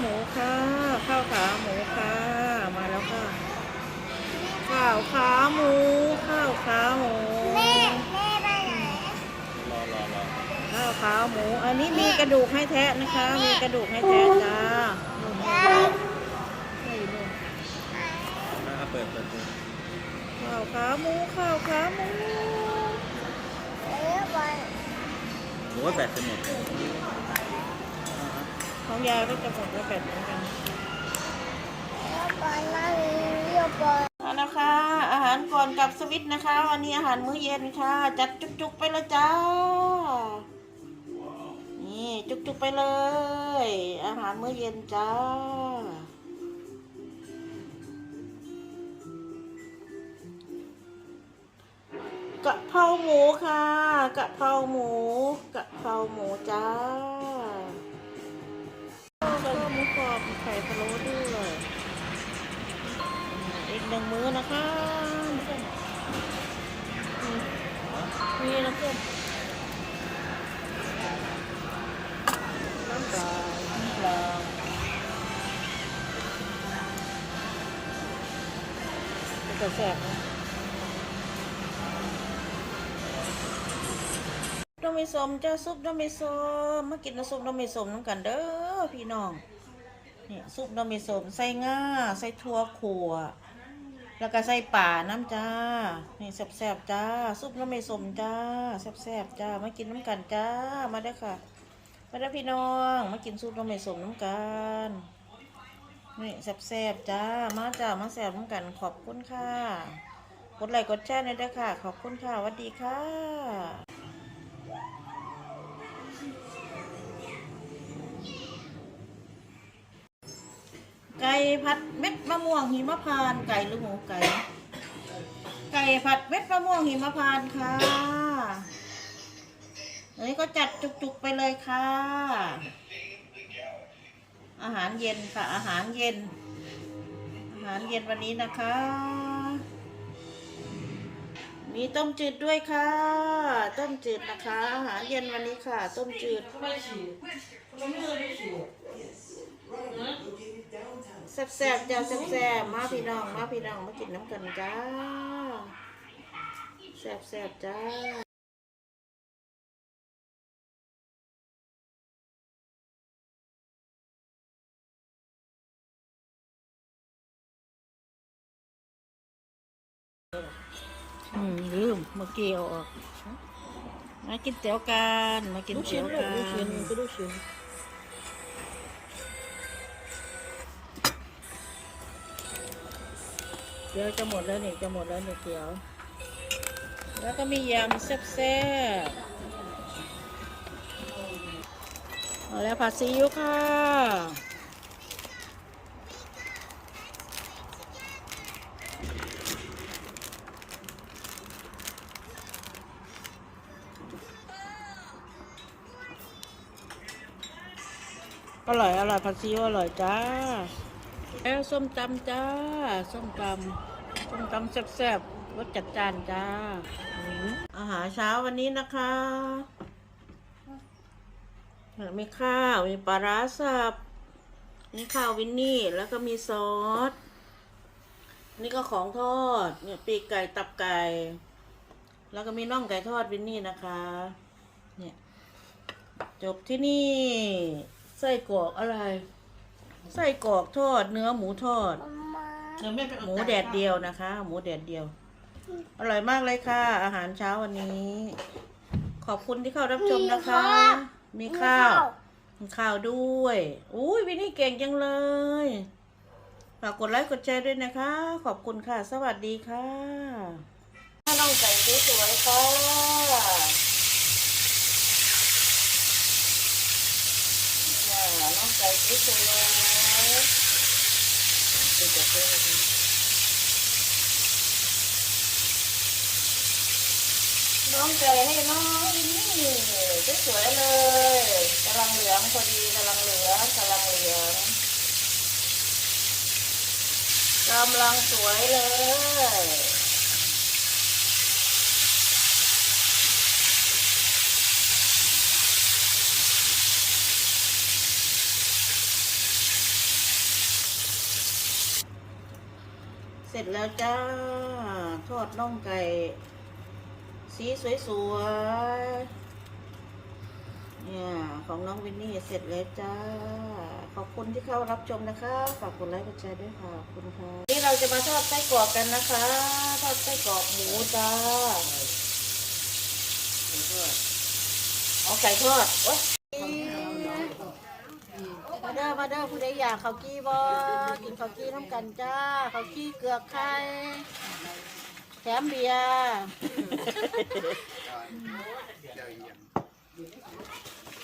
หมูค่ะ ข้าวขาหมูค่ะ มาแล้วค่ะ ข้าวขาหมู ข้าวขาหมู แม่แม่ไปไหนรอรอรอข้าวขาหมู อันนี้มีกระดูกให้แทะนะคะ มีกระดูกให้แทะจ้านู่นๆๆให้นู่นอะเปิดเปิดเปิดข้าวขาหมู ข้าวขาหมูเออไปหนูว่าแบตจะหมด ของยายก็จะหมดแล้วแบบเหมือนกันเออไปนั่งเรียบไปเอานะคะอาหารก่อนกลับสวิตนะคะ วันนี้อาหารมื้อเย็นค่ะ จัดจุกๆไปเลยจ้า นี่จุกๆไปเลย อาหารมื้อเย็นจ้ากะเพราหมูค่ะ กะเพราหมู กะเพราหมูจ้าแล้วก็ หมูกรอบไข่พะโล้ด้วยอีกหนึ่งมื้อนะคะเพื่อนอืมนี่นะเพื่อนน้ำปลาน้ำปลาจะแซ่บนะน้ำมีสมจ้าซุปน้ำมีสมมากินน้ำซุปน้ำมีสมน้ำกันเด้อพี่น้อง นี่ยซุปน้ำมีสมใส่ง่าใส่ถั่วขัวแล้วก็ใส่ป่าน้ำจ้า นี่แซ่บๆจ้า ซุปน้ำมีสมจ้าแซ่บๆจ้า มากินน้ำกันจ้า มาได้ค่ะ มาได้พี่น้อง มากินซุปน้ำมีสมน้ำกัน นี่แซ่บๆจ้า มาจ้า มาแซ่บน้ำกัน ขอบคุณค่ะ กดไลค์กดแชร์หน่อยเด้ค่ะ ขอบคุณค่ะสวัสดีค่ะ ผัดเม็ดมะม่วงหิมพานต์ไก่หรือหมูไก่ ไก่ผัดเม็ดมะม่วงหิมพานต์ค่ะอันนี้ก็จัดจุกๆไปเลยค่ะ อาหารเย็นค่ะ อาหารเย็น อาหารเย็นวันนี้นะคะ มีต้มจืดด้วยค่ะ ต้มจืดนะคะ อาหารเย็นวันนี้ค่ะ ต้มจืด แซ่บๆจ้าแซ่บๆมาพี่น้องมาพี่น้องมากินน้ำกันจ้าแซ่บๆจ้าอืมลืมเมื่อกี้เอาออกมากินเตี๋ยวกันมากินเตี๋ยวกันลูกชิ้นก็ลูกชิ้น เดี๋ยวจะหมดแล้วนี่จะหมดแล้วนี่เตี๋ยว แล้วก็มียำแซ่บๆเอาแล้วผัดซีอิ๊วค่ะอร่อยอร่อยผัดซีอิ๊วอร่อยจ้า แล้วส้มตำจ้า ส้มตำส้มตำแซ่บๆรสจัดจานจ้าอืมอาหารเช้าวันนี้นะคะ มีข้าว มีปลาร้าสับมีข้าววินนี่ แล้วก็มีซอส นี่ก็ของทอด เนี่ยปีกไก่ตับไก่ แล้วก็มีน่องไก่ทอดวินนี่นะคะ เนี่ย จบที่นี่ ไส้กรอกอะไร ไส้กรอกทอด เนื้อหมูทอดมาเดี๋ยวแม่ไปเอาหมูแดดเดียวนะคะ หมูแดดเดียว อร่อยมากเลยค่ะ อาหารเช้าวันนี้ ขอบคุณที่เข้ารับชมนะคะ มีข้าว มีข้าวด้วย อุ้ยวินนี่เก่งจังเลย ฝากกดไลค์กดแชร์ด้วยนะคะ ขอบคุณค่ะ สวัสดีค่ะ น้องไก่สวยๆค่ะ นี่ยน้องไก่สวยๆเดี๋ยวจะเปิดน้องไก่ให้น้องนี่สวยเลยกำลังเหลืองพอดีกำลังเหลืองกำลังเหลืองกำลังสวยเลย เสร็จแล้วจ้า ทอดน่องไก่ สีสวยๆ เนี่ย ของน้องวินนี่เสร็จแล้วจ้า ขอบคุณที่เข้ารับชมนะคะ ฝากกดไลค์กดแชร์ด้วยค่ะ ขอบคุณค่ะ นี่เราจะมาทอดไส้กรอกกันนะคะ ทอดไส้กรอกหมูจ้าเอาไก่ทอดโอ๊ยมา เด้อมาเด้อผู้ใดอยากข้าวกี้บ่กินข้าวกี้น้ำกันจ้าข้าวกี้เกลือกไข่แถมเบียร์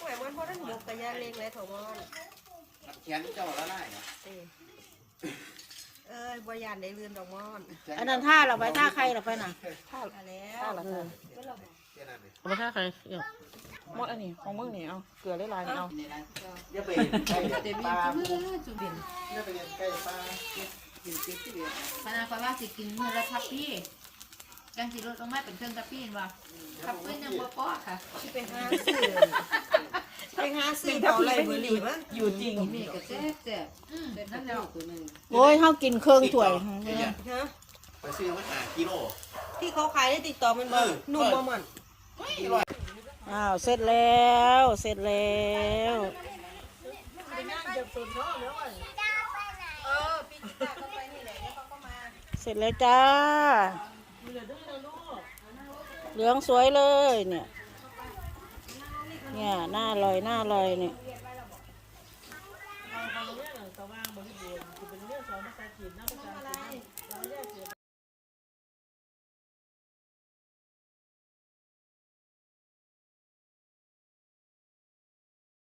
หวยมันพอท่านบกกระยาเล็งเลยโถมอน เขียนเจ้าละลายนะเอ้ยบยานได้เรือนดอกมอนอันนั้นท่าเราไปท่าใครเราไปน่ะท่าแล้วท่าเราไปเอาไปท่าใครเดี๋ยวมดอันนี้ของมึงนี่เอาเกลือได้ลายนี่เอาอย่าไปใกล้ปลาอย่าไปใกล้ปลาพนาคอยว่าสิกินมือละทับพี่ จังสิลดลงมาเป็นเครื่องทับพี่เห็นบ่ทับเป็นยังบ่พอค่ะที่ไปหาซื้อไปหาซื้อเอาอะไรเบอร์รี่มั้งอยู่จริงนี่ก็แซ่บแซ่บอืมนั่นแล้วโอ้ยเฮากินเครื่องถ้วยฮะไปซื้อมาหากิโลที่เขาขายในติ๊กต็อกมันบ่นุ่มบ่มันอ้าวเสร็จแล้วเสร็จแล้วเสร็จแล้วจ้า เหลืองสวยเลยเนี่ย เนี่ยหน้าลอยหน้าลอยเนี่ย